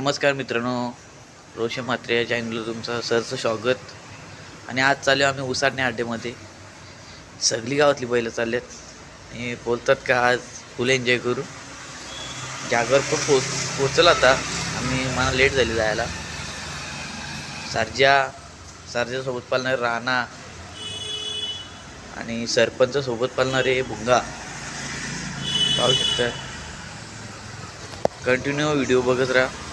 नमस्कार मित्रांनो रोशन म्हात्रे या चॅनलला तुमचं सरचं स्वागत. आणि आज चालू आम्ही उसाटणे अड्ड्यामध्ये सगळी गावातली बैलं चाललेत आणि बोलतात का आज फुल एन्जॉय करू. जागर पण पोच पोचल आता. आम्ही मला लेट झाली जायला. सारजा सारजासोबत पालणारे राणा. आणि सरपंचसोबत पालणारे भुंगा. पाहू शकता. कंटिन्यू व्हिडिओ बघत राहा.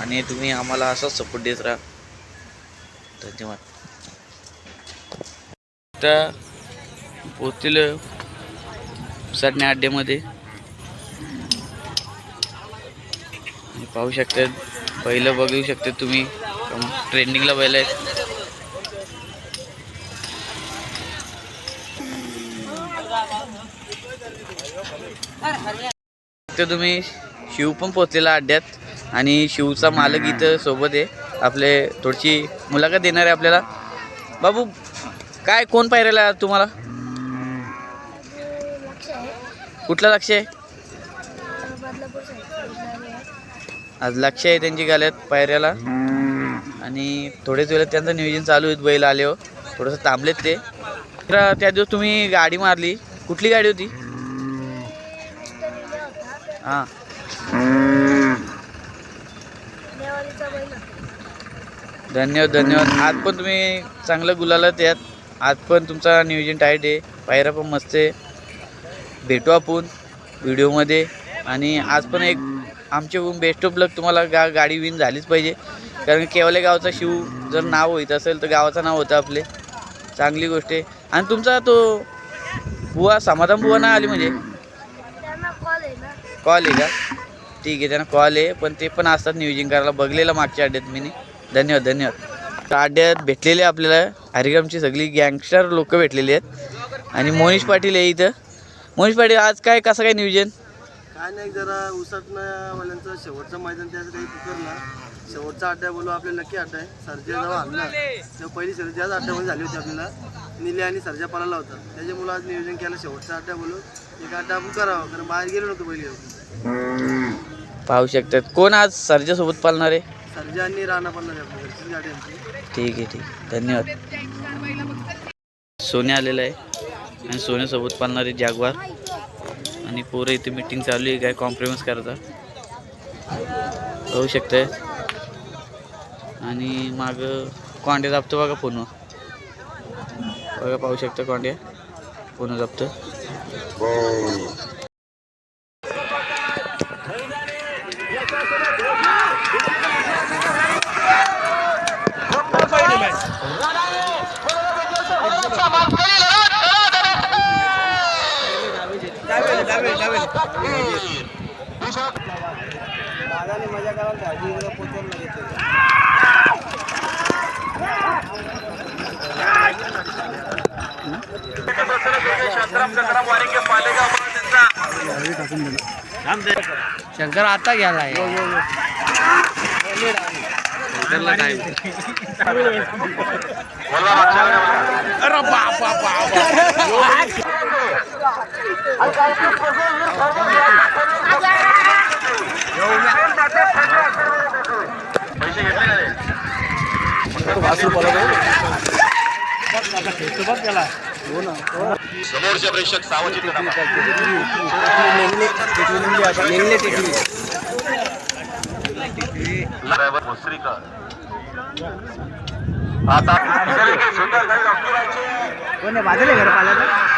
आणि तुम्ही आम्हाला असाच सपोर्ट देत राहा. धन्यवाद. आता पोहोचतील साडण्या अड्ड्यामध्ये पाहू शकतात पहिलं बघू शकता तुम्ही ट्रेंडिंगला बैल आहेत. तुम्ही शिव पण पोचलेला अड्ड्यात आणि शिवचा मालक इथं सोबत आहे. आपले थोडीशी मुलाखत देणार आहे आपल्याला. बाबू काय कोण पायऱ्याला आहे तुम्हाला? कुठला लक्ष आहे? आज लक्ष आहे त्यांची गाल्यात पायऱ्याला. आणि थोडेच वेळात त्यांचं नियोजन चालू आहेत बैल आले हो. थोडंसं थांबलेत ते. तर त्या दिवस तुम्ही गाडी मारली. कुठली गाडी होती? हां. धन्यवाद धन्यवाद. आज पण तुम्ही चांगलं गुलालात यात. आज पण तुमचा नियोजन टाईट आहे. पायरा पण मस्त आहे. भेटू आपण व्हिडिओमध्ये. आणि आज पण एक आमच्याकडून बेस्ट ऑफ लक तुम्हाला गा गाडी विन झालीच पाहिजे. कारण केवल्या गावचा शिव जर नाव होईत असेल तर गावाचं नाव होतं आपले. चांगली गोष्ट आहे. आणि तुमचा तो बुवा समाधान बुवा ना आली म्हणजे? कॉल आहे का? ठीक आहे त्यांना कॉल आहे. पण ते पण असतात नियोजन करायला. बघलेलं मागच्या अड्ड्यात मी धन्यवाद धन्यवाद. त्या अड्ड्यात भेटलेले आपल्याला हरिग्रामची सगळी गँगस्टर लोक भेटलेली आहेत. आणि मोनिश पाटील आहे इथं. मोनिश पाटील आज काय कसं काय नियोजन? काय नाही जरा उसाटणं वाल्यांचं शेवटचं मैदान त्याचं काही पुकारला शेवटचा अड्डा बोलू आपल्या नक्की अड्डा आहे. सर्जा जेव्हा आणला तेव्हा पहिली सर्जा त्याच अड्ड्यामध्ये झाली होती आपल्याला. निले आणि सर्जा पळाला होता. त्याच्यामुळे आज नियोजन केलं शेवटचा अड्डा बोलू. एक अड्डा आपण करावा कारण बाहेर गेलो नव्हतो पहिली. पाहू शकतात. कोण आज सरजासोबत पालणार आहे? घरचीच गाडी ठीक आहे ठीक आहे. धन्यवाद. सोने आलेलं आहे आणि सोन्यासोबत पालणारे जागवार. आणि पोरं इथे मीटिंग चालू आहे काय कॉम्प्रोमाइज करता? होऊ शकतंय. आणि माग कॉन्टॅक्ट दाबतो बघा फोनवर. बघा पाहू शकता कॉन्टॅक्ट फोन दाबतो दादाने मजा करायला पोचवलं शंकर आता गेलाय समोरच्या प्रेक्षक सावचित ड्रायव्हर भोसरीकर आता सुंदर गाडी डॉक्टरांची पुनरा डुंगरच्या गुदारांचा मानकरी लक्ष्मीला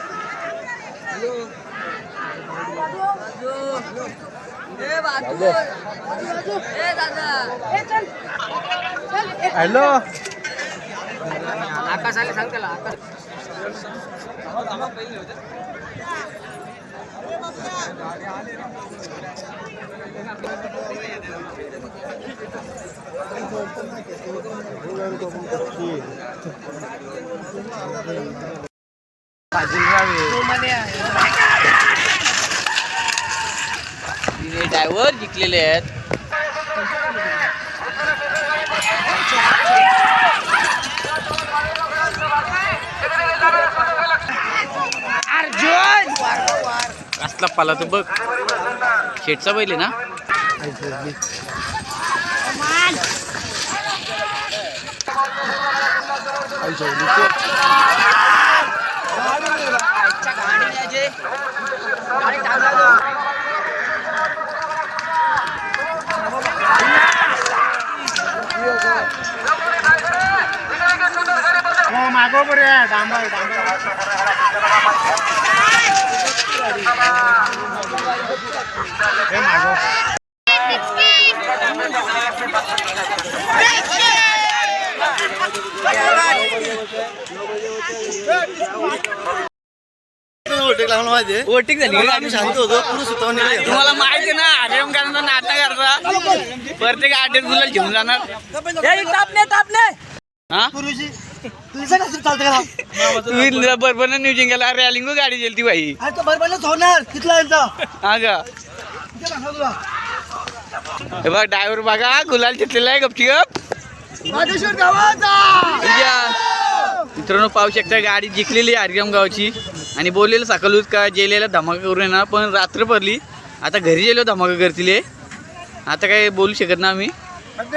आजच्या मैदानात काय बोलवतात शिवा मात्र नारायण ड्रायव्हर जिंकलेले आहेत. असला पाला तो बघ. शेटचा बैल মাগো করে ডাম্বার ডাম্বার आहे ना माहिती ओटिंग झाली. आम्ही शांत होतो पुरुष होतो आणि तुम्हाला माहिती आहे ना आर्यम करायचा नाटक करता प्रत्येक आठवड्यात गुलाल घेऊन जाणार. हा? पुरुषी तुझं कसं चालतं का? तुम्ही बरोबर न्यू जिंकायला रॅलिंग गाडी गेली ती बाई. अरे तो बरोबरच होणार तिथला यांचा हा का? किती सांगा तुला. हे बघ ड्रायव्हर बघा गुलाल घेतलेला आहे गपची गप. गावाचा. मित्रांनो पाहू शकता गाडी जिंकलेली आहे गावची. आणि बोललेलं सकाळूच का जेलेला धमाका करू येणार पण रात्र पडली. आता घरी गेलो धमाका करतील आता काय बोलू शकत ना आम्ही.